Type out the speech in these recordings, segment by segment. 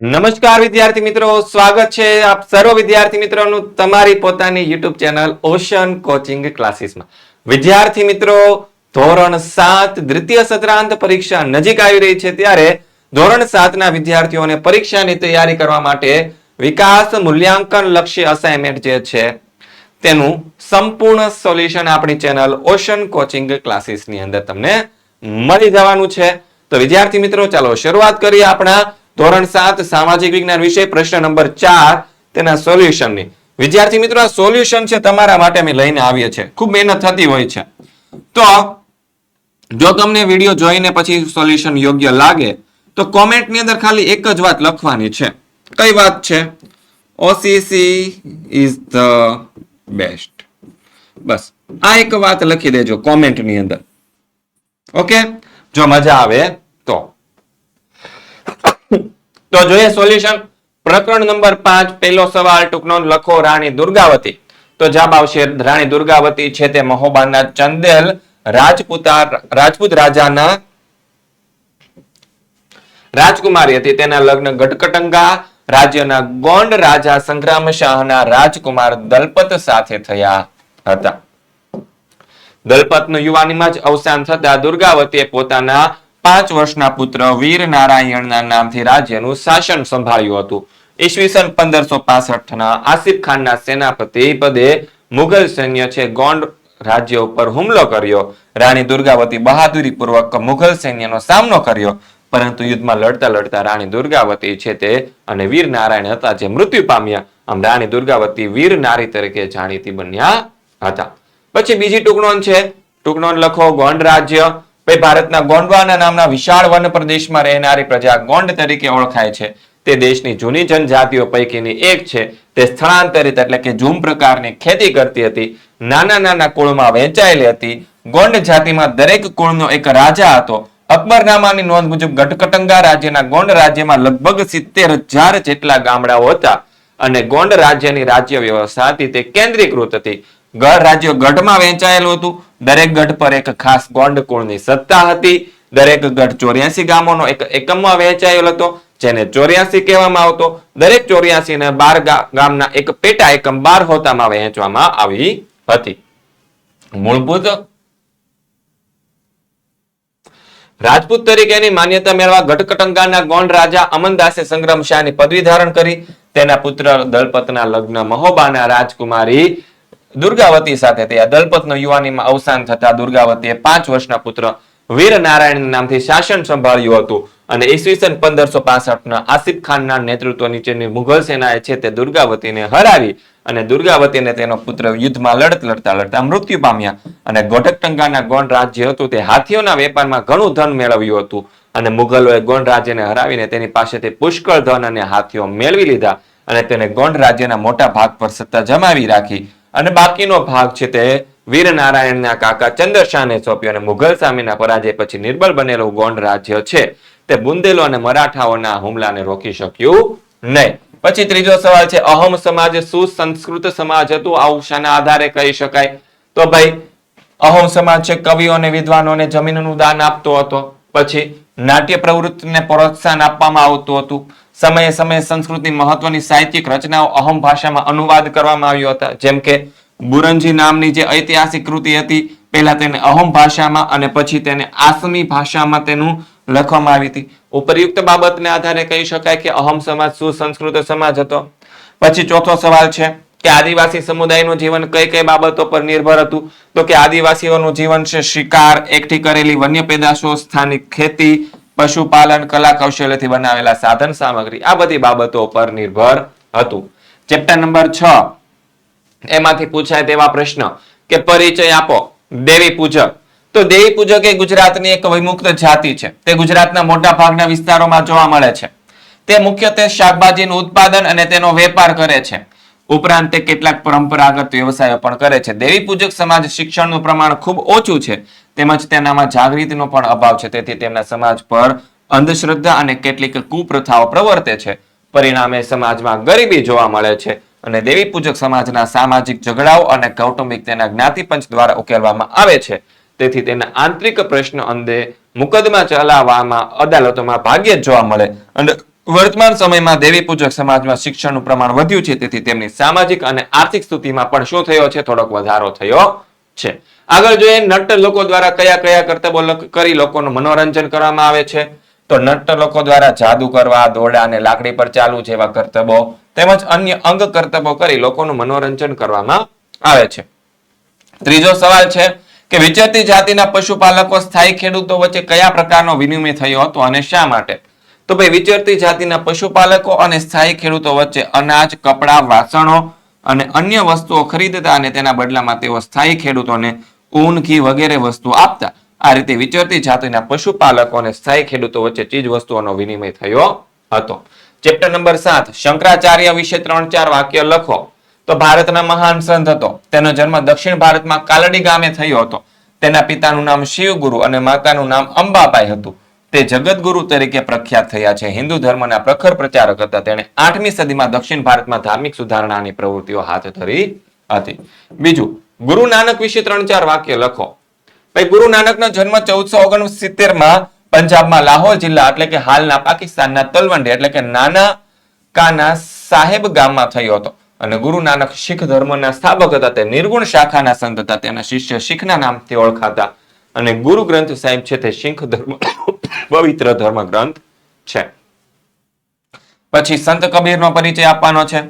નમસ્કાર વિદ્યાર્થી મિત્રો, સ્વાગત છે આપ સર્વ વિદ્યાર્થી મિત્રોનું તમારી પોતાની યુટ્યુબ ચેનલ ઓશન કોચિંગ ક્લાસીસમાં. વિદ્યાર્થી મિત્રો, ધોરણ સાત દ્વિતીય સત્રાંત પરીક્ષા નજીક આવી રહી છે ત્યારે ધોરણ સાતના વિદ્યાર્થીઓને પરીક્ષાની તૈયારી કરવા માટે વિકાસ મૂલ્યાંકન લક્ષ્ય અસાઇનમેન્ટ જે છે, તેનું સંપૂર્ણ સોલ્યુશન આપણી ચેનલ ઓશન કોચિંગ ક્લાસીસની અંદર તમને મળી જવાનું છે. તો વિદ્યાર્થી મિત્રો, ચાલો શરૂઆત કરીએ આપણા ધોરણ સાત સામાજિક વિજ્ઞાન વિષય પ્રશ્ન નંબર ચાર તેના સોલ્યુશનની વિદ્યાર્થી મિત્રો, આ સોલ્યુશન છે તમારા માટે અમે લઈને આવીએ છીએ. ખૂબ મહેનત થતી હોય છે. તો જો તમને વીડિયો જોઈને પછી સોલ્યુશન યોગ્ય લાગે, તો કોમેન્ટની અંદર ખાલી એક જ વાત લખવાની છે. કઈ વાત છે? ઓસીસી ઇઝ ધ બેસ્ટ બસ, આ એક વાત લખી દેજો કોમેન્ટની અંદર. ઓકે જો મજા આવે તો જોઈએ સોલ્યુશન. પ્રકરણ નંબર પાંચ, પહેલો સવાલ, ટૂંકનો લખો રાણી દુર્ગાવતી. તો જવાબ આવશે રાણી દુર્ગાવતી છે તે મહોબાના ચંદેલ રાજપૂતા રાજપૂત રાજાના રાજકુમારી હતી. તેના લગ્ન ગઢકટંગા, રાજ્યના ગોંડ રાજા સંગ્રામ શાહના રાજકુમાર દલપત સાથે થયા હતા. દલપતનું યુવાનીમાં જ અવસાન થતા દુર્ગાવતીએ પોતાના પાંચ વર્ષના પુત્ર વીર નારાયણના નામથી રાજ્યનું શાસન સંભાળ્યું હતું. ઈસવીસન પંદરસો પાસઠના આસિફ ખાનના સેનાપતિ પદે મુઘલ સૈન્ય છે ગોંડ રાજ્ય ઉપર હુમલો કર્યો. રાણી દુર્ગાવતી બહાદુરી પૂર્વક મુઘલ સૈન્યનો સામનો કર્યો. પરંતુ યુદ્ધમાં લડતા લડતા રાણી દુર્ગાવતી છે તે અને વીર નારાયણ હતા જે મૃત્યુ પામ્યા. આમ રાણી દુર્ગાવતી વીર નારી તરીકે જાણીતી બન્યા હતા. પછી બીજી ટૂંકનો છે. ટૂંકનોંધ લખો ગોંડ રાજ્ય. ભાઈ, ભારતના ગોંડવાના નામના વિશાળ વન પ્રદેશમાં રહેનારી પ્રજા ગોંડ તરીકે ઓળખાય છે. તે દેશની જૂની જનજાતિઓ પૈકીની એક છે. તે સ્થળાંતરિત એટલે કે ઝૂમ પ્રકારની ખેતી કરતી હતી. નાના નાના કુળમાં વહેંચાયેલી હતી. ગોંડ જાતિમાં દરેક કુળનો એક રાજા હતો. અકબરનામાની નોંધ મુજબ ગઢકટંગા રાજ્યના ગોંડ રાજ્યમાં લગભગ સિત્તેર હજાર જેટલા ગામડાઓ હતા. અને ગોંડ રાજ્યની રાજ્ય વ્યવસ્થા હતી તે કેન્દ્રીકૃત હતી. ગઢ રાજ્ય ગઢમાં વહેંચાયેલું હતું. દરેક ગઢ પર એક ખાસ ગોંડ કુળની સત્તા હતી. દરેક ગઢ ચોર્યાસી ગામોનો એક એકમમાં વહેંચાયેલો હતો, જેને ચોર્યાસી કહેવામાં આવતો. દરેક ચોર્યાસી ને બાર ગામના એક પેટા એકમ બાર હોતામાં વહેંચવામાં આવી હતી. મૂળભૂત રાજપૂત તરીકેની માન્યતા મેળવા ગઢકટંગાના ગોંડ રાજા અમનદાસે સંગ્રામ શાહની પદવી ધારણ કરી. તેના પુત્ર દલપતના લગ્ન મહોબાના રાજકુમારી દુર્ગાવતી સાથે થયા દલપતનો યુવાનીમાં અવસાન થતા દુર્ગાવતીએ પાંચ વર્ષના પુત્ર વીર નારાયણ નામથી શાસન સંભાળ્યું હતું અને ઈસવીસન પંદરસો પાસઠના આસિફ ખાનના નેતૃત્વ નીચેની મુઘલ સેનાએ છે તે દુર્ગાવતીને હરાવી અને દુર્ગાવતીને તેનો પુત્ર યુદ્ધમાં લડત લડતા લડતા મૃત્યુ પામ્યા અને ગોઢકટંગાના ગોંડ રાજ્ય હતું તે હાથીઓના વેપારમાં ઘણું ધન મેળવ્યું હતું અને મુઘલોએ ગોંડ રાજ્યને હરાવીને તેની પાસેથી પુષ્કળ ધન અને હાથીઓ મેળવી લીધા અને તેને ગોંડ રાજ્યના મોટા ભાગ પર સત્તા જમાવી રાખી અને બાકીનો ભાગ છે તે વીર નારાયણના કાકા ચંદ્રશાહને સોંપ્યો અને મુઘલ સામેના પરાજય પછી નિર્બળ બનેલું ગોંડ રાજ્ય છે. તે બુંદેલો અને મરાઠાઓના હુમલાને રોકી શક્યું નહીં. પછી ત્રીજો સવાલ છે, અહમ સમાજ સુસંસ્કૃત સમાજ હતું? આવું શાના આધારે કહી શકાય. તો ભાઈ, અહોમ સમાજ છે કવિઓ અને વિદ્વાનોને જમીનનું દાન આપતો હતો. પછી નાટ્ય પ્રવૃત્તિને પ્રોત્સાહન આપવામાં આવતું હતું. સમયે સમયે સંસ્કૃતની મહત્વની સાહિત્યિક રચનાઓ અહમ ભાષામાં અનુવાદ કરવામાં આવ્યો હતા. જેમ કે બુરંજી નામની જે ઐતિહાસિક કૃતિ હતી, પહેલા તેને અહમ ભાષામાં અને પછી તેને આસમી ભાષામાં તેનું લખવામાં આવી હતી. ઉપરયુક્ત બાબતને આધારે કહી શકાય કે અહમ સમાજ સુસંસ્કૃત સમાજ હતો. પછી ચોથો સવાલ છે કે આદિવાસી સમુદાયનું જીવન કઈ કઈ બાબતો પર નિર્ભર હતું? તો કે આદિવાસીઓનું જીવન છે શિકાર, એકઠી કરેલી વન્ય પેદાશો, સ્થાનિક ખેતી પશુપાલન કલા કૌશલ્યથી બનાવેલા સાધન સામગ્રી, આ બધી બાબતો પર નિર્ભર હતું. ચેપ્ટર નંબર છ. એમાંથી પૂછાય તેવા પ્રશ્ન કે પરિચય આપો. દેવી પૂજક. તો દેવી પૂજક એ ગુજરાતની એક વિમુક્ત જાતિ છે. તે ગુજરાતના મોટા ભાગના વિસ્તારોમાં જોવા મળે છે. તે મુખ્યત્વે શાકભાજીનું ઉત્પાદન અને તેનો વેપાર કરે છે. ઉપરાંત તે કેટલાક પરંપરાગત વ્યવસાયો પણ કરે છે. દેવી પૂજક સમાજ શિક્ષણનું પ્રમાણ ખૂબ ઓછું છે. તેમજ તેનામાં જાગૃતિનો પણ અભાવ છે. તેથી તેમના સમાજ પર અંધશ્રદ્ધા અને કેટલીક કુપ્રથાઓ પ્રવર્તે છે. પરિણામે સમાજમાં ગરીબી જોવા મળે છે અને દેવી પૂજક સમાજના સામાજિક ઝઘડાઓ અને કૌટુંબિક તેના જ્ઞાતિપંચ દ્વારા ઉકેલવામાં આવે છે. તેથી તેના આંતરિક પ્રશ્ન અંગે મુકદમા ચલાવવામાં અદાલતોમાં ભાગ્યે જ જોવા મળે. અને વર્તમાન સમયમાં દેવી પૂજક સમાજમાં શિક્ષણનું પ્રમાણ વધ્યું છે, તેથી તેમની સામાજિક અને આર્થિક સ્થિતિમાં પણ શું થયો છે, થોડોક વધારો થયો છે. આગળ જોઈએ નટ્ટ લોકો દ્વારા કયા કયા કરતબો કરી લોકોનું મનોરંજન કરવામાં આવે છે? તો નટ્ટ લોકો દ્વારા જાદુ કરવા દોડા અને લાકડી પર ચાલુ જેવા કરતબો તેમજ અન્ય અંગ કરતબો કરી લોકોનું મનોરંજન કરવામાં આવે છે. ત્રીજો સવાલ છે કે વિચરતી જાતિના પશુપાલકો, સ્થાયી ખેડૂતો વચ્ચે કયા પ્રકારનો વિનિમય થયો હતો અને શા માટે? તો ભાઈ વિચરતી જાતિના પશુપાલકો અને સ્થાયી ખેડૂતો વચ્ચે અનાજ, કપડાં, વાસણો અને અન્ય વસ્તુઓ ખરીદતા અને તેના બદલામાં તેઓ સ્થાયી ખેડૂતોને ઊન, ઘી વગેરે વસ્તુ આપતા. આ રીતે વિચરતી જાતિના પશુપાલકો અને સ્થાયી ખેડૂતો વચ્ચે ચીજ વસ્તુઓનો વિનિમય થયો હતો. ચેપ્ટર નંબર સાત, શંકરાચાર્ય વિશે ત્રણ ચાર વાક્ય લખો. તો ભારતના મહાન સંત હતો. તેનો જન્મ દક્ષિણ ભારતમાં કાલડી ગામે થયો હતો. તેના પિતાનું નામ શિવગુરુ અને માતાનું નામ અંબાબાઈ હતું. તે જગતગુરુ તરીકે પ્રખ્યાત થયા છે. હિન્દુ ધર્મના પ્રખર પ્રચારક હતા. તેણે આઠમી સદીમાં દક્ષિણ ભારતમાં ધાર્મિક સુધારણાની પ્રવૃત્તિઓ હાથ ધરી હતી. બીજું, ગુરુ નાનક વિશે ત્રણ ચાર વાક્ય લખો. ભાઈ, ગુરુ નાનકનો જન્મ ચૌદસો ઓગણસિત્તેરમાં પંજાબમાં લાહોર જિલ્લા, એટલે કે હાલના પાકિસ્તાનના તલવંડી, એટલે કે નાના કાના સાહેબ ગામમાં થયો હતો. અને ગુરુ નાનક શીખ ધર્મના સ્થાપક હતા. તે નિર્ગુણ શાખાના સંત હતા. તેના શિષ્ય શીખના નામથી ઓળખાતા. અને ગુરુ ગ્રંથ સાહેબ છે તે શીખ ધર્મ. પવિત્ર ધર્મ ગ્રંથ છે. પછી સંત કબીરનો પરિચય આપવાનો છે.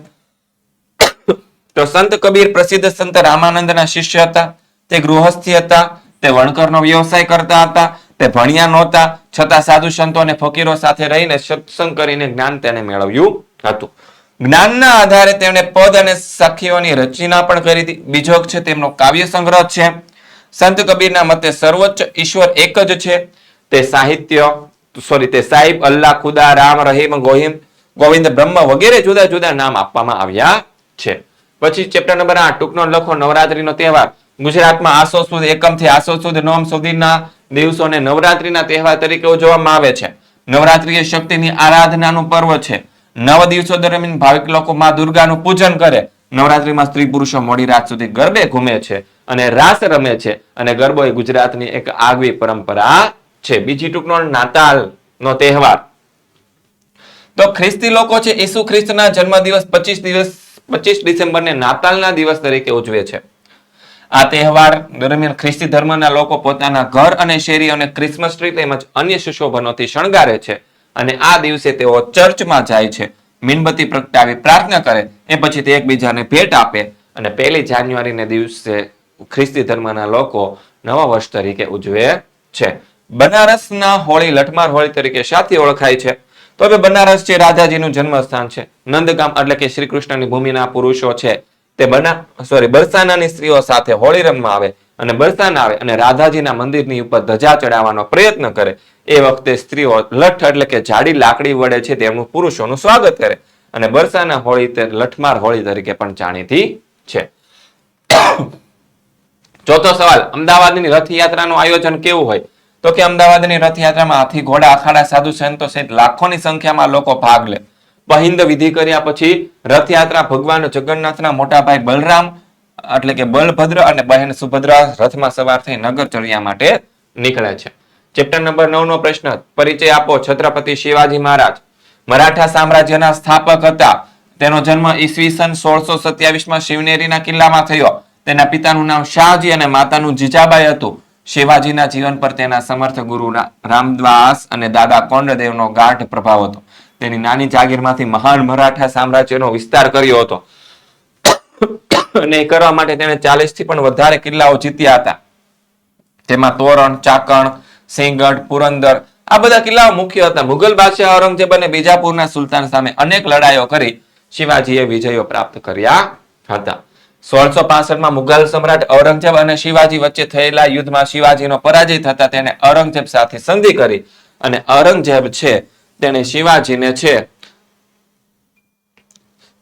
તો સંત કબીર પ્રસિદ્ધ સંત રામાનંદના શિષ્ય હતા. તે ગૃહસ્થી હતા. તે વણકરનો વ્યવસાય કરતા હતા. તે ભણ્યા નહોતા. છતાં સાધુ સંતો અને ફકીરો સાથે રહીને સત્સંગ કરીને જ્ઞાન તેને મેળવ્યું હતું. જ્ઞાનના આધારે તેમણે પદ અને સખીઓની રચના પણ કરી હતી. બીજો છે તેમનો કાવ્ય સંગ્રહ છે. સંત કબીરના મતે સર્વોચ્ચ ઈશ્વર એક જ છે. તે સાહિત્ય સોરી તે સાહિબ અલ્લાહ ખુદા, રામ, રહીમ, ગોહિમ, ગોવિંદ, બ્રહ્મ વગેરે જુદા જુદા નામ આપવામાં આવ્યા છે. પછી ચેપ્ટર નંબર આઠ, ટૂંકનો લખો, નવરાત્રીનો તહેવાર. ગુજરાતમાં આસો સુદ એકમ આસો સુદ, નોમ સુધીના દિવસોને નવરાત્રીના તહેવાર તરીકે ઉજવવામાં આવે છે. નવરાત્રી એ શક્તિની આરાધનાનું પર્વ છે. નવ દિવસો દરમિયાન ભાવિક લોકો માં દુર્ગાનું પૂજન કરે. નવરાત્રીમાં સ્ત્રી પુરુષો મોડી રાત સુધી ગરબે ઘૂમે છે અને રાસ રમે છે અને ગરબો એ ગુજરાતની એક આગવી પરંપરા છે. બીજી ટૂંકનો નાતાલ નો તહેવાર. તો ખ્રિસ્તી લોકો છે, ઈસુ ખ્રિસ્તના જન્મદિવસ પચીસ દિવસ, પચીસ ડિસેમ્બરને નાતાલના દિવસ તરીકે ઉજવે છે. આ તહેવાર દરમિયાન ખ્રિસ્તી ધર્મના લોકો પોતાના ઘર અને શેરીઓને ક્રિસમસ ટ્રી તેમજ અન્ય સુશોભનોથી શણગારે છે અને આ દિવસે તેઓ ચર્ચમાં જાય છે. મીણબત્તી પ્રગટાવી પ્રાર્થના કરે, એ પછી તે એકબીજાને ભેટ આપે અને પહેલી જાન્યુઆરીને દિવસે ખ્રિસ્તી ધર્મના લોકો નવા વર્ષ તરીકે ઉજવે છે. બનારસના હોળી, લઠમાર હોળી તરીકે શાથી ઓળખાય છે. તો હવે બનારસ છે રાજાજીનું જન્મસ્થાન છે, નંદગામ એટલે કે શ્રી કૃષ્ણની ભૂમિના પુરુષો છે, તે બના સોરી બરસાનાની સ્ત્રીઓ સાથે હોળી રમવા આવે અને બરસાના આવે અને રાધાજીના મંદિરની ઉપર ધજા ચડાવવાનો પ્રયત્ન કરે, એ વખતે સ્ત્રીઓ લઠ એટલે કે જાડી લાકડી વડે છે તેમનું પુરુષોનું સ્વાગત કરે અને બરસાના હોળી તે લઠમાર હોળી તરીકે પણ જાણીતી છે. ચોથો સવાલ, અમદાવાદની રથયાત્રાનું આયોજન કેવું હોય? તો કે અમદાવાદની રથયાત્રામાં હાથી ઘોડા, અખાડા, સાધુ સંતો સહિત લાખોની સંખ્યામાં લોકો ભાગ લે. પહિંદ વિધિ કર્યા પછી રથયાત્રા ભગવાન જગન્નાથના મોટા ભાઈ બલરામ, એટલે કે બલભદ્ર અને બહેન સુભદ્રા રથમાં સવાર થઈ નગર ચર્યા માટે નીકળે છે. ચેપ્ટર નંબર નવ નો પ્રશ્ન, પરિચય આપો છત્રપતિ શિવાજી મહારાજ. મરાઠા સામ્રાજ્યના સ્થાપક હતા. તેનો જન્મ ઈસવીસન સોળસો સત્યાવીસમાં શિવનેરીના કિલ્લામાં થયો. તેના પિતાનું નામ શાહજી અને માતાનું જીજાબાઈ હતું. શિવાજીના જીવન પર તેના સમર્થ ગુરુ રામદાસ અને દાદા કોંડદેવનો ગાઢ પ્રભાવ હતો. તેની નાની જાગીરમાંથી મહાન મરાઠા સામ્રાજ્યનો વિસ્તાર કર્યો હતો. અને કરવા માટે તેણે ચાલીસથી પણ વધારે કિલ્લાઓ જીત્યા હતા. તેમાં તોરણ, ચાકણ સિંહગઢ પુરંદર, આ બધા કિલ્લાઓ મુખ્ય હતા. મુઘલ બાદશાહ ઔરંગઝેબ અને બીજાપુરના સુલતાન સામે અનેક લડાઈઓ કરી શિવાજીએ વિજયો પ્રાપ્ત કર્યા હતા. સોળસો પાસઠમાં મુઘલ સમ્રાટ ઔરંગઝેબ અને શિવાજી વચ્ચે થયેલા યુદ્ધમાં શિવાજીનો પરાજય થતા તેને ઔરંગઝેબ સાથે સંધિ કરી અને ઔરંગઝેબ છે તેને શિવાજીને છે,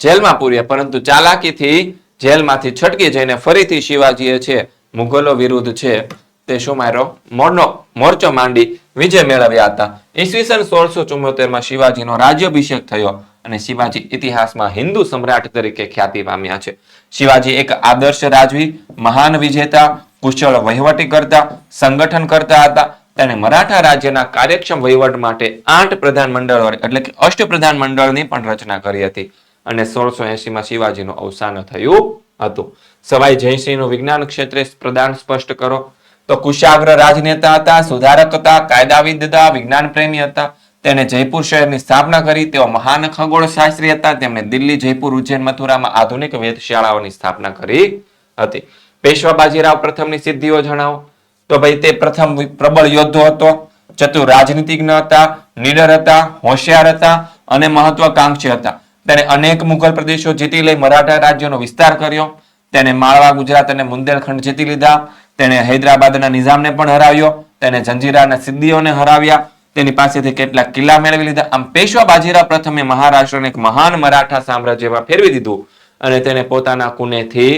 જેલમાં પૂર્યા. પરંતુ ચાલાકીથી જેલમાંથી છટકી જઈને ફરીથી શિવાજીએ છે, મુઘલો વિરુદ્ધ છે. તે શું માર્યો મોરનો, મોરચો માંડી વિજય મેળવ્યા હતા. ઈસવીસન સોળસો ચુમ્મોતેરમાં શિવાજીનો રાજ્યાભિષેક થયો અને શિવાજી ઇતિહાસમાં હિન્દુ સમ્રાટ તરીકે ખ્યાતિ પામ્યા છે. શિવાજી એક આદર્શ રાજવી, મહાન વિજેતા, કુશળ વહીવટી કરતા, સંગઠન કરતા હતા. તેણે મરાઠા રાજ્યના કાર્યક્ષમ વહીવટ માટે આઠ પ્રધાનમંડળો એટલે કે અષ્ટ પ્રધાનમંડળની પણ રચના કરી હતી. અને સોળસો એસીમાં શિવાજીનું અવસાન થયું હતું. સવાઈ જયસિંહનું વિજ્ઞાન ક્ષેત્રે પ્રદાન સ્પષ્ટ કરો. તો કુશાગ્ર રાજનેતા હતા સુધારક હતા કાયદાવિદ હતા વિજ્ઞાન પ્રેમી હતા. તેને જયપુર શહેરની સ્થાપના કરી. તેઓ મહાન ખગોળ શાસ્ત્રી હતા. તેમણે દિલ્હી, જયપુર, ઉજ્જૈન, મથુરામાં આધુનિક વેધશાળાઓની સ્થાપના કરી હતી. પેશવા બાજીરાવ પ્રથમની સિદ્ધિઓ જણાવો. તો ભાઈ, તે પ્રથમ પ્રબળ યોદ્ધો હતો. ચતુર રાજનીતિજ્ઞ હતા, નીડર હતા, હોશિયાર હતા અને મહત્વાકાંક્ષી હતા. તેણે અનેક મુઘલ પ્રદેશો જીતી લઈ મરાઠા રાજ્યનો વિસ્તાર કર્યો. તેને માળવા, ગુજરાત અને બુંદેલખંડ જીતી લીધા. તેણે હૈદરાબાદના નિઝામને પણ હરાવ્યો. તેને જંજીરાના સિદ્ધિઓને હરાવ્યા. તેની પાસેથી કેટલાક કિલ્લા મેળવી લીધા. આમ પેશવા બાજીરાવ પ્રથમે મહારાષ્ટ્રને એક મહાન મરાઠા સામ્રાજ્યમાં ફેરવી દીધું અને તેને પોતાના કુનેથી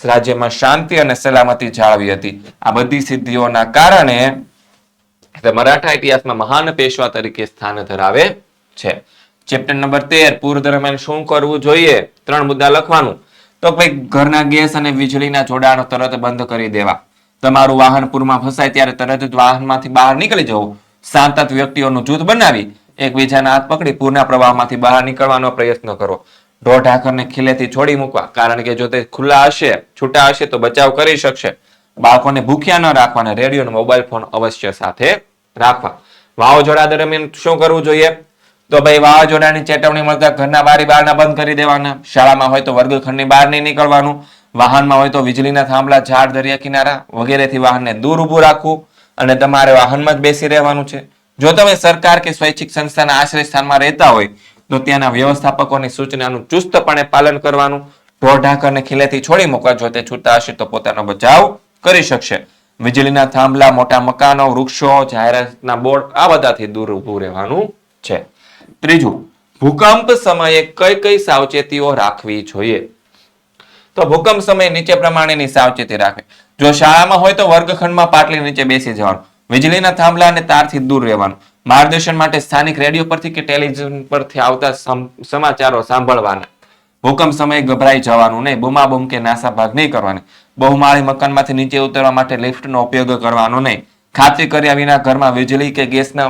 રાજ્યમાં શાંતિ અને સલામતી જાળવી હતી. આ બધી સિદ્ધિઓના કારણે મરાઠા ઇતિહાસમાં મહાન પેશવા તરીકે સ્થાન ધરાવે છે. ચેપ્ટર નંબર તેર, પૂર દરમિયાન શું કરવું જોઈએ? ત્રણ મુદ્દા લખવાનું. તો ભાઈ, ઘરના ગેસ અને વીજળીના જોડાણો તરત બંધ કરી દેવા. તમારું વાહન પૂરમાં ફસાય ત્યારે તરત જ વાહનમાંથી બહાર નીકળી જવું. સાત આઠ વ્યક્તિઓનું જૂથ બનાવી એકબીજાના હાથ પકડી પૂરના પ્રવાહમાંથી બહાર નીકળવાનો પ્રયત્ન કરો. ઢોર ઢાંકરને ખીલેથી છોડી મૂકવા. કારણ કે જો તે ખુલ્લા હશે, છૂટા હશે, તો બચાવ કરી શકશે. બાળકોને ભૂખ્યા ન રાખવા અને રેડિયો મોબાઈલ ફોન અવશ્ય સાથે રાખવા. વાવાઝોડા દરમિયાન શું કરવું જોઈએ? તો ભાઈ, વાવાઝોડાની ચેતવણી મળતા ઘરના બારી બારના બંધ કરી દેવાના. શાળામાં હોય તો વર્ગખંડની બહાર નહીં નીકળવાનું. વાહનમાં હોય તો વીજળીના થાંભલા, ઝાડ, દરિયા કિનારા વગેરેથી વાહનને દૂર ઊભું રાખવું. અને તમારે વાહનમાં જ બેસી રહેવાનું છે. જો તમે સરકાર કે સ્વૈચ્છિક સંસ્થાના આશ્રય સ્થાનમાં રહેતા હોય, તો ત્યાંના વ્યવસ્થાપકોની સૂચનાનું ચુસ્તપણે પાલન કરવાનું ઢોર ઢાંકરને ખીલેથી છોડી મૂકવા જો તે છૂટા હશે, તો પોતાનો બચાવ કરી શકશે. વીજળીના થાંભલા, મોટા મકાનો, વૃક્ષો, જાહેરાતના બોર્ડ, આ બધાથી દૂર ઊભું રહેવાનું છે. ત્રીજું, ભૂકંપ સમયે કઈ કઈ સાવચેતીઓ રાખવી જોઈએ? તો ભૂકંપ સમયે નીચે પ્રમાણેની સાવચેતી રાખવી જો શાળામાં હોય તો વર્ગખંડમાં પાટલી નીચે બેસી જવાનું, વીજળીના થાંભલા અને તારથી દૂર રહેવાનું, માર્ગદર્શન માટે સ્થાનિક રેડિયો પરથી કે ટેલિવિઝન પરથી આવતા સમાચારો સાંભળવાના. ભૂકંપ સમયે ગભરાઈ જવાનું નહીં, બૂમાબૂમ કે નાસાભાગ નહીં કરવાની, બહુમાળી મકાનમાંથી નીચે ઉતરવા માટે લિફ્ટનો ઉપયોગ કરવાનો નહીં, ખાતરી કર્યા વિના ઘરમાં વીજળી કે ગેસના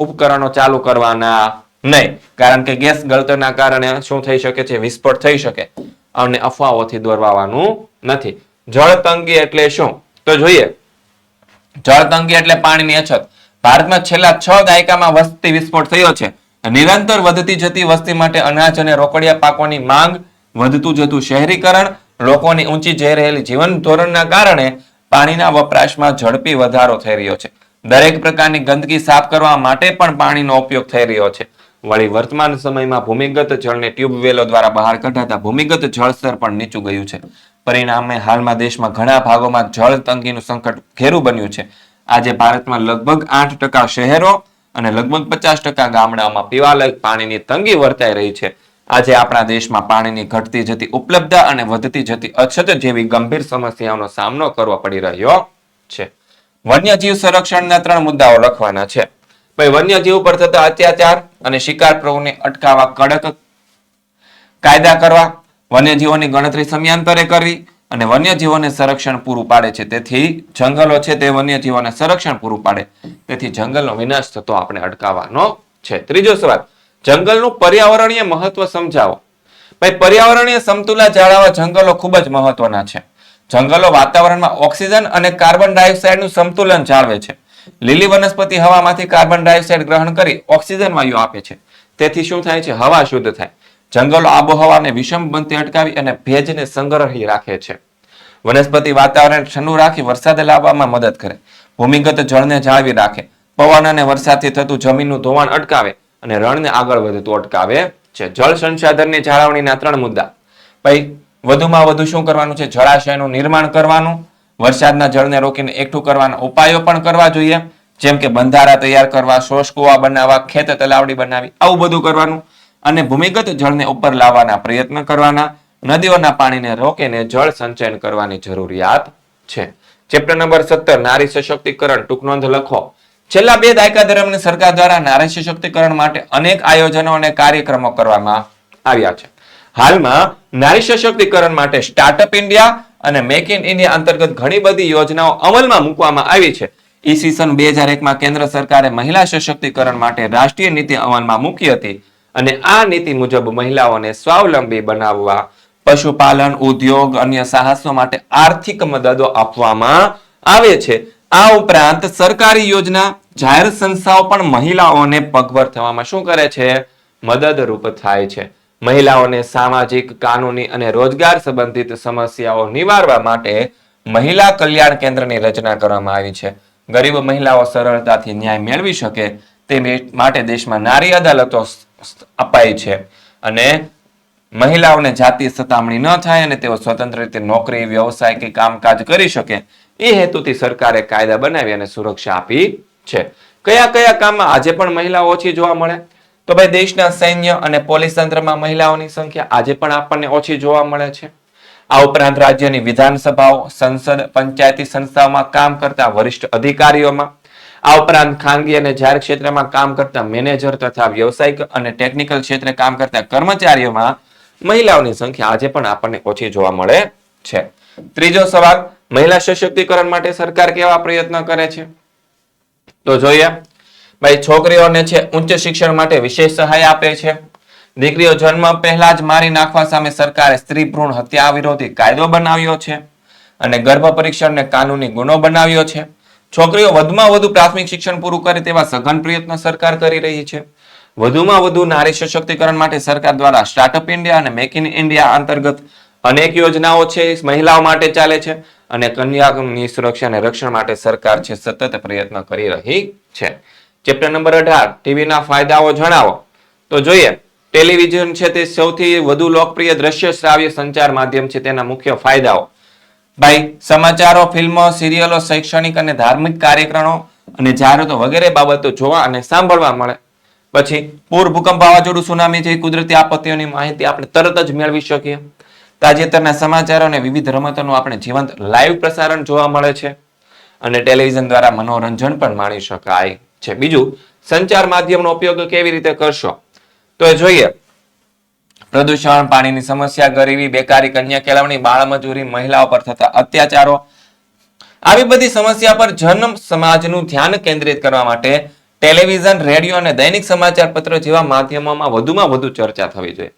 ઉપકરણો ચાલુ કરવાના નહીં, કારણ કે ગેસ ગળતરના કારણે શું થઈ શકે છે? વિસ્ફોટ થઈ શકે અને અફવાઓથી દોરવાનું નથી. જળ તંગી એટલે શું? તો જોઈએ. જળતંગી એટલે પાણીની અછત. ભારતમાં છેલ્લા છ દાયકામાં વસ્તી વિસ્ફોટ થયો છે. નિરંતર વધતી જતી વસ્તી માટે અનાજ અને રોકડિયા પાકોની માંગ વધતું જતું શહેરીકરણ, લોકોની ઊંચી જઈ રહેલી જીવન ધોરણના કારણે પાણીના વપરાશમાં ઝડપી વધારો થઈ રહ્યો છે. દરેક પ્રકારની ગંદકી સાફ કરવા માટે પણ પાણીનો ઉપયોગ થઈ રહ્યો છે. વળી વર્તમાન સમયમાં ભૂમિગત જળને ટ્યુબવેલો દ્વારા બહાર કઢાતા ભૂમિગત જળસ્તર પણ નીચું ગયું છે. પરિણામે હાલમાં દેશમાં ઘણા ભાગોમાં જળ તંગીનું સંકટ ઘેરું બન્યું છે. આજે ભારતમાં લગભગ આઠ ટકા શહેરો અને લગભગ પચાસ ટકા ગામડાઓમાં પીવાલાયક પાણીની તંગી વર્તાઈ રહી છે. આજે આપણા દેશમાં પાણીની ઘટતી જતી ઉપલબ્ધતા અને વધતી જતી અછત જેવી ગંભીર સમસ્યાઓનો સામનો કરવો પડી રહ્યો છે. વન્યજીવ સંરક્ષણના ત્રણ મુદ્દાઓ લખવાના છે. ભાઈ, વન્યજીવ પર થતા અત્યાચાર અને શિકાર પ્રવૃત્તિને અટકાવવા કડક કાયદા કરવા, વન્યજીવોની ગણતરી સમયાંતરે કરવી અને વન્યજીવોને સંરક્ષણ પૂરું પાડે છે. તેથી જંગલો છે તે વન્યજીવોને સંરક્ષણ પૂરું પાડે. તેથી જંગલનો વિનાશ થતો આપણે અટકાવવાનો છે. ત્રીજો સવાલ, જંગલનું પર્યાવરણીય મહત્વ સમજાવો. ભાઈ, પર્યાવરણીય સમતુલા જાળવવા જંગલો ખૂબ જ મહત્વના છે. જંગલો વાતાવરણમાં ઓક્સિજન અને કાર્બન ડાયોક્સાઇડનું સંતુલન જાળવે છે. લીલી વનસ્પતિ હવામાંથી કાર્બન ડાયોક્સાઇડ ગ્રહણ કરી ઓક્સિજન વાયુ આપે છે. તેથી શું થાય છે? હવા શુદ્ધ થાય. જંગલો આબોહવાને વિષમ બનતી અટકાવી અને ભેજને સંગ્રહી રાખે છે. વનસ્પતિ વાતાવરણ ઠંડુ રાખી વરસાદ લાવવામાં મદદ કરે. ભૂમિગત જળને જાળવી રાખે. પવન અને વરસાદથી થતું જમીનનું ધોવાણ અટકાવે અને રણને આગળ વધતું અટકાવે છે. જળ સંસાધનની જાળવણીના ત્રણ મુદ્દા. ભાઈ વધુમાં વધુ શું કરવાનું છે? જળાશયનું નિર્માણ કરવાનું વરસાદના જળને રોકીને એકઠું કરવાના ઉપાયો પણ કરવા જોઈએ. જેમ કે બંધારા તૈયાર કરવા, શોષ કુવા બનાવવા, ખેત તલાવડી બનાવી, આવું બધું કરવાનું અને ભૂમિગત જળને ઉપર લાવવાના પ્રયત્ન કરવાના, નદીઓના પાણીને રોકીને જળ સંચયન કરવાની જરૂરિયાત છે. ચેપ્ટર નંબર સત્તર, નારી સશક્તિકરણ, ટૂંક નોંધ લખો. છેલ્લા બે દાયકા દરમિયાન સરકાર દ્વારા નારી સશક્તિકરણ માટે અનેક આયોજનો અને કાર્યક્રમો કરવામાં આવ્યા છે. હાલમાં નારી સશક્તિકરણ માટે સ્ટાર્ટઅપ ઇન્ડિયા અને મેક ઇન ઇન્ડિયા અંતર્ગત ઘણી બધી યોજનાઓ અમલમાં મૂકવામાં આવી છે. ઈસવીસન બે હજાર એકમાં કેન્દ્ર સરકારે મહિલા સશક્તિકરણ માટે રાષ્ટ્રીય નીતિ અમલમાં મૂકી હતી અને આ નીતિ મુજબ મહિલાઓને સ્વાવલંબી બનાવવા, પશુપાલન, ઉદ્યોગ, અન્ય સાહસો માટે આર્થિક મદદો આપવામાં આવે છે. આ ઉપરાંત સરકારી યોજના, જાહેર સંસ્થાઓ પણ મહિલાઓને પગભર થવામાં શું કરે છે? મદદરૂપ થાય છે. મહિલાઓને સામાજિક, કાનૂની અને રોજગાર સંબંધિત સમસ્યાઓ નિવારવા માટે મહિલા કલ્યાણ કેન્દ્રની રચના કરવામાં આવી છે. ગરીબ મહિલાઓ સરળતાથી ન્યાય મેળવી શકે તે માટે દેશમાં નારી અદાલતો અપાઈ છે. અને મહિલાઓને જાતિ સતામણી ન થાય અને તેઓ સ્વતંત્ર રીતે નોકરી, વ્યવસાય કે કામકાજ કરી શકે, એ હેતુથી સરકારે કાયદા બનાવી અને સુરક્ષા આપી છે. કયા કયા કામમાં આજે પણ મહિલાઓ ઓછી જોવા મળે? તો ભાઈ દેશના સૈન્ય અને પોલીસ તંત્રમાં મહિલાઓની સંખ્યા આજે પણ આપણને ઓછી જોવા મળે છે. આ ઉપરાંત રાજ્યની વિધાનસભાઓ, સંસદ, પંચાયતી સંસ્થાઓમાં કામ કરતા વરિષ્ઠ અધિકારીઓમાં, આ ઉપરાંત ખાનગી અને જાહેર ક્ષેત્રમાં કામ કરતા મેનેજર તથા વ્યવસાયિક અને ટેકનિકલ ક્ષેત્રે કામ કરતા કર્મચારીઓમાં મહિલાઓની સંખ્યા આજે પણ આપણને ઓછી જોવા મળે છે. ત્રીજો સવાલ, મહિલા સશક્તિકરણ માટે સરકાર કેવા પ્રયત્ન કરે છે? તો જોઈએ ભાઈ, છોકરીઓને છે ઉચ્ચ શિક્ષણ માટે વિશેષ સહાય આપે છે. દીકરીઓ જન્મ પહેલા જ મારી નાખવા સામે સરકારે સ્ત્રી ભ્રૂણ હત્યા વિરોધી કાયદો બનાવ્યો છે અને ગર્ભ પરીક્ષણને કાનૂની ગુનો બનાવ્યો છે. છોકરીઓ વધુમાં વધુ પ્રાથમિક શિક્ષણ પૂરું કરે તેવા સઘન પ્રયત્ન સરકાર કરી રહી છે. વધુમાં વધુ નારી સશક્તિકરણ માટે સરકાર દ્વારા સ્ટાર્ટઅપ ઇન્ડિયા અને મેક ઇન ઇન્ડિયા અંતર્ગત અનેક યોજનાઓ છે, મહિલાઓ માટે ચાલે છે અને કન્યાની સુરક્ષા અને રક્ષણ માટે સરકાર છે સતત પ્રયત્ન કરી રહી છે. ચેપ્ટર નંબર અઢાર ટીવીના ફાયદાઓ જણાવો. તો જોઈએ, ટેલિવિઝન છે તે સૌથી વધુ લોકપ્રિય દ્રશ્ય શ્રાવ્ય સંચાર માધ્યમ છે તેના મુખ્ય ફાયદાઓ. ભાઈ, સમાચારો, ફિલ્મો, સિરિયલો, શૈક્ષણિક અને ધાર્મિક કાર્યક્રમો અને જાહેરાતો વગેરે બાબતો જોવા અને સાંભળવા મળે. પછી, પૂર, ભૂકંપ, વાવાઝોડું, સુનામી જેવી કુદરતી આપત્તિઓની માહિતી આપણે તરત જ મેળવી શકીએ. તાજેતરના સમાચારો અને વિવિધ રમતોનું આપણે જીવંત લાઈવ પ્રસારણ જોવા મળે છે. અને ટેલિવિઝન દ્વારા મનોરંજન પણ માણી શકાય. છે. બીજું, સંચાર માધ્યમનો ઉપયોગ કેવી રીતે કરશો? તો એ જોઈએ. પ્રદૂષણ, પાણીની સમસ્યા, ગરીબી, બેકારી, કન્યા કેળવણી, બાળમજૂરી, મહિલાઓ પર થતા અત્યાચારો. આવી બધી સમસ્યા પર જન સમાજનું ધ્યાન કેન્દ્રિત કરવા માટે ટેલિવિઝન, રેડિયો અને દૈનિક સમાચાર પત્ર જેવા માધ્યમોમાં વધુમાં વધુ ચર્ચા થવી જોઈએ.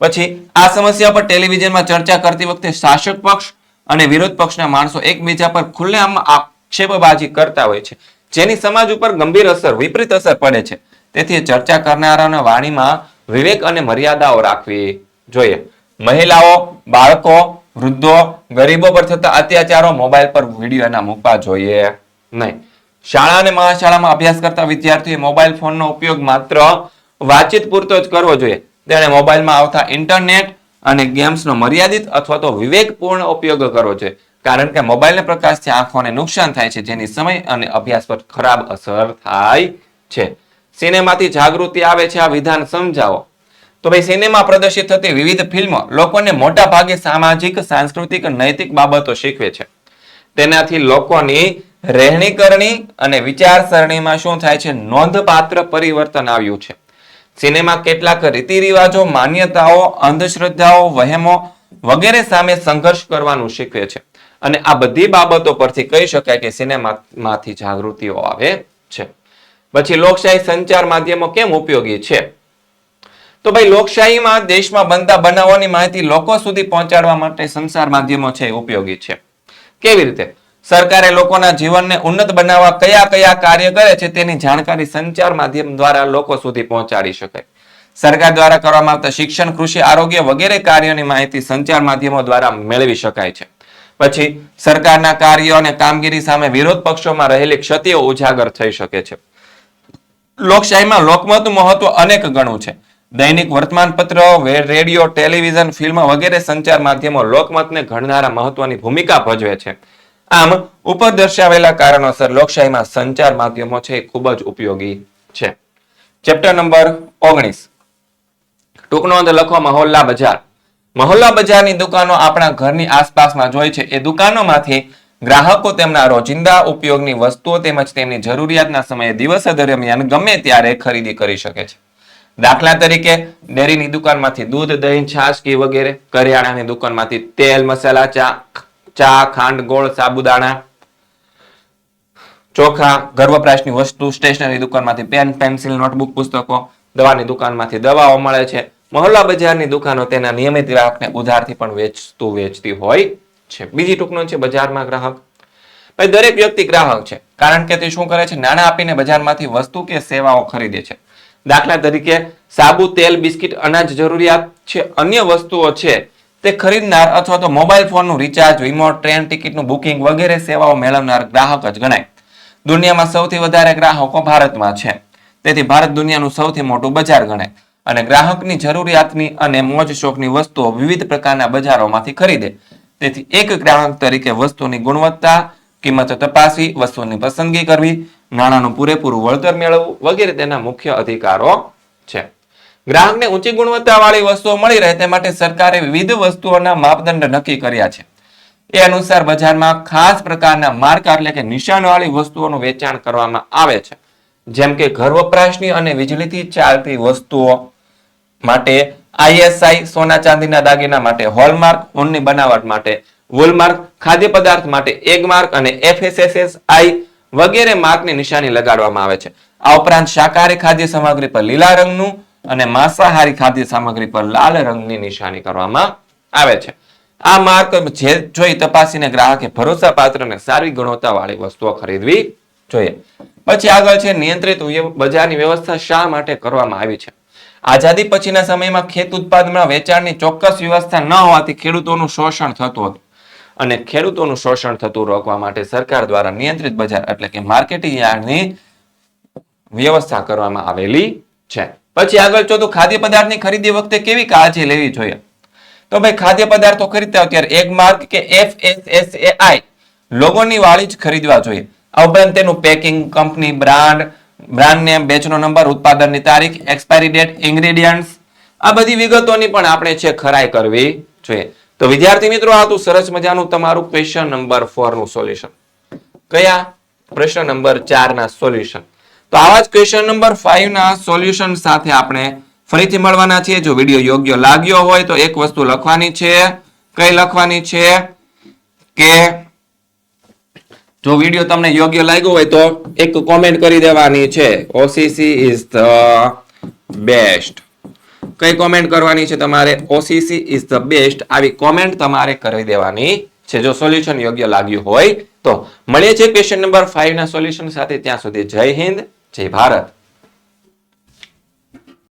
પછી, આ સમસ્યા પર ટેલિવિઝનમાં ચર્ચા કરતી વખતે શાસક પક્ષ અને વિરોધ પક્ષના માણસો એકબીજા પર ખુલ્લેઆમ આક્ષેપબાજી કરતા હોય છે. જેની સમાજ ઉપર ગંભીર અસર, વિપરીત અસર પડે છે. તેથી ચર્ચા કરનારાના વાણીમાં વિવેક અને મર્યાદાઓ રાખવી જોઈએ. મહિલાઓ, બાળકો, વૃદ્ધો, ગરીબો પર થતા અત્યાચારો મોબાઈલ પર વીડિયો એના મૂકવા જોઈએ નહીં. શાળા અને મહાશાળામાં અભ્યાસ કરતા વિદ્યાર્થીઓએ મોબાઈલ ફોનનો ઉપયોગ માત્ર વાતચીત પૂરતો જ કરવો જોઈએ. તેણે મોબાઈલમાં આવતા ઇન્ટરનેટ અને ગેમ્સનો મર્યાદિત અથવા તો વિવેકપૂર્ણ ઉપયોગ કરવો જોઈએ. કારણ કે મોબાઈલના પ્રકાશથી આંખોને નુકસાન થાય છે, જેની સમય અને અભ્યાસ પર ખરાબ અસર થાય છે. સિનેમાથી જાગૃતિ આવે છે, આ વિધાન સમજાવો. તો ભાઈ, સિનેમા પ્રદર્શિત થતી વિવિધ ફિલ્મો લોકોને મોટા ભાગે સામાજિક, સાંસ્કૃતિક, નૈતિક બાબતો શીખવે છે. તેનાથી લોકોની રહેણી કરણી અને વિચારસરણીમાં શું થાય છે, નોંધપાત્ર પરિવર્તન આવ્યું છે. સિનેમા કેટલાક રીતિ રિવાજો માન્યતાઓ, અંધશ્રદ્ધાઓ, વહેમો વગેરે સામે સંઘર્ષ કરવાનું શીખવે છે. અને આ બધી બાબતો પરથી કહી શકાય કે સિનેમામાંથી જાગૃતિઓ આવે છે. પછી લોકશાહી સંચાર માધ્યમો કેમ ઉપયોગી છે? તો ભાઈ, લોકશાહીમાં દેશમાં બનતા બનાવોની માહિતી લોકો સુધી પહોંચાડવા માટે સંચાર માધ્યમો છે ઉપયોગી છે. કેવી રીતે? સરકારે લોકોના જીવનને ઉન્નત બનાવવા કયા કયા કાર્ય કરે છે તેની જાણકારી સંચાર માધ્યમ દ્વારા લોકો સુધી પહોંચાડી શકાય. સરકાર દ્વારા કરવામાં આવતા શિક્ષણ, કૃષિ, આરોગ્ય વગેરે કાર્યોની માહિતી સંચાર માધ્યમો દ્વારા મેળવી શકાય છે. પછી સરકારના કાર્યો અને કામગીરી સામે વિરોધ પક્ષોમાં રહેલી ક્ષતિઓ ઉજાગર થઈ શકે છે. લોકશાહીમાં લોકમતનું મહત્વ અનેક ગણું છે. દૈનિક વર્તમાનપત્ર રેડિયો, ટેલિવિઝન, ફિલ્મ વગેરે સંચાર માધ્યમો લોકમતને ઘડનારા મહત્વની ભૂમિકા ભજવે છે. આમ, ઉપર દર્શાવેલા કારણોસર લોકશાહીમાં સંચાર માધ્યમો છે ખૂબ જ ઉપયોગી છે. ચેપ્ટર નંબર ઓગણીસ. ટૂંકનો નોંધ લખો, મહોલ્લા બજાર. મહોલ્લા બજારની દુકાનો આપણા ઘરની આસપાસમાં જોઈ છે. એ દુકાનોમાંથી ગ્રાહકો તેમના રોજિંદા ઉપયોગની વસ્તુઓ તેમજ તેમની જરૂરિયાતના સમયે દિવસ દરમિયાન ગમે ત્યારે ખરીદી કરી શકે છે. દાખલા તરીકે ડેરીની દુકાનમાંથી દૂધ, દહીં, છાશ, ઘી વગેરે, કરિયાણાની દુકાનમાંથી તેલ, મસાલા, ચા ચા, ખાંડ, ગોળ, સાબુદાણા, ચોખા ઘર વપરાશની વસ્તુ, સ્ટેશનરી દુકાનમાંથી પેન, પેન્સિલ, નોટબુક, પુસ્તકો, દવાની દુકાનમાંથી દવાઓ મળે છે. મહોલ્લા બજારની દુકાનો તેના નિયમિત ગ્રાહકને ઉધારથી પણ વેચતું વેચતી હોય છે. બીજી ટૂંકનો છે બજારમાં ગ્રાહક. ભાઈ, દરેક વ્યક્તિ ગ્રાહક છે, કારણ કે તે શું કરે છે? નાણાં આપીને બજારમાંથી વસ્તુ કે સેવાઓ ખરીદે છે. દાખલા તરીકે, સાબુ, તેલ, બિસ્કિટ, અનાજ જરૂરિયાત છે, અન્ય વસ્તુઓ છે, તે ખરીદનાર અથવા તો મોબાઈલ ફોનનું રિચાર્જ વીમો ટ્રેન ટિકિટનું બુકિંગ વગેરે સેવાઓ મેળવનાર ગ્રાહક જ ગણાય. દુનિયામાં સૌથી વધારે ગ્રાહકો ભારતમાં છે. તેથી ભારત દુનિયાનું સૌથી મોટું બજાર ગણાય. અને ગ્રાહકની જરૂરિયાતની અને મોજ શોખની વસ્તુઓ વિવિધ પ્રકારના બજારોમાંથી ખરીદે. તેથી એક ગ્રાહક તરીકે વસ્તુની ગુણવત્તા, કિંમત તપાસવી વસ્તુની પસંદગી કરવી, નાણાંનું પૂરેપૂરું વળતર મેળવવું વગેરે તેના મુખ્ય અધિકારો છે. ગ્રાહકને ઊંચી ગુણવત્તાવાળી વસ્તુઓ મળી રહે તે માટે સરકારે વિવિધ વસ્તુઓના માપદંડ નક્કી કર્યા છે. એ અનુસાર બજારમાં ખાસ પ્રકારના માર્કા એટલે કે નિશાનવાળી વસ્તુઓનું વેચાણ કરવામાં આવે છે. જેમ કે ઘર વપરાશની અને વીજળીથી ચાલતી વસ્તુઓ માટે આઈએસઆઈ સોના ચાંદીના દાગીના માટે હોલમાર્ક, ઊનની બનાવટ માટે વોલમાર્ક, ખાદ્ય પદાર્થ માટે એગ અને એફએસએસએસઆઈ વગેરે માર્કની નિશાની લગાડવામાં આવે છે. આ ઉપરાંત શાકાહારી ખાદ્ય સામગ્રી પર લીલા રંગનું અને માંસાહારી ખાદ્ય સામગ્રી પર લાલ રંગની નિશાની કરવામાં આવે છે. આ માર્ક જે જોઈ તપાસીને ગ્રાહકે ભરોસાપાત્ર અને સારી ગુણવત્તાવાળી વસ્તુઓ ખરીદવી જોઈએ. પછી આગળ છે નિયંત્રિત બજારની વ્યવસ્થા શા માટે કરવામાં આવી છે? આઝાદી પછીના સમયમાં ખેત ઉત્પાદનના વેચાણની ચોક્કસ વ્યવસ્થા ન હોવાથી ખેડૂતોનું શોષણ થતું હતું. અને ખેડૂતોનું શોષણ થતું રોકવા માટે સરકાર દ્વારા નિયંત્રિત બજાર એટલે કે માર્કેટિંગ યાર્ડની વ્યવસ્થા કરવામાં આવેલી છે. પછી આગળ ચોથું, ખાદ્ય પદાર્થની ખરીદી વખતે કેવી કાળજી લેવી જોઈએ? તો ભાઈ, ખાદ્ય પદાર્થો ખરીદતા ત્યારે એક માર્ક કે એફ એસ એ આઈ લોગોની વાળી જ ખરીદવા જોઈએ. આ ઉપરાંત તેનું packing, company, brand brand name બેચનો number, ઉત્પાદનની તારીખ એક્સપાયરી ડેટ ઇન્ગ્રેડિયન્ટ્સ આ બધી વિગતોની પણ આપણે છે ખરાઈ કરવી જોઈએ તો વિદ્યાર્થી મિત્રો, આ હતું સરસ મજાનું તમારું ક્વેશ્ચન નંબર ફોરનું સોલ્યુશન કયા? પ્રશ્ન નંબર ચાર ના સોલ્યુશન તો આવા જ ક્વેશ્ચન નંબર ફાઈવ ના સોલ્યુશન સાથે આપણે ફરીથી મળવાના છીએ. જો વીડિયો યોગ્ય લાગ્યો હોય તો એક વસ્તુ લખવાની છે. કઈ લખવાની છે? કે જો વીડિયો તમને યોગ્ય લાગ્યો હોય તો એક કોમેન્ટ કરી દેવાની છે. ઓસીસી ઇઝ ધ બેસ્ટ કઈ કોમેન્ટ કરવાની છે તમારે? ઓસીસી ઇઝ ધ બેસ્ટ આવી કોમેન્ટ તમારે કરી દેવાની છે. જો સોલ્યુશન યોગ્ય લાગ્યું હોય તો મળીએ છીએ ક્વેશ્ચન નંબર ફાઈવ ના સોલ્યુશન સાથે. ત્યાં સુધી જય હિન્દ, જય ભારત.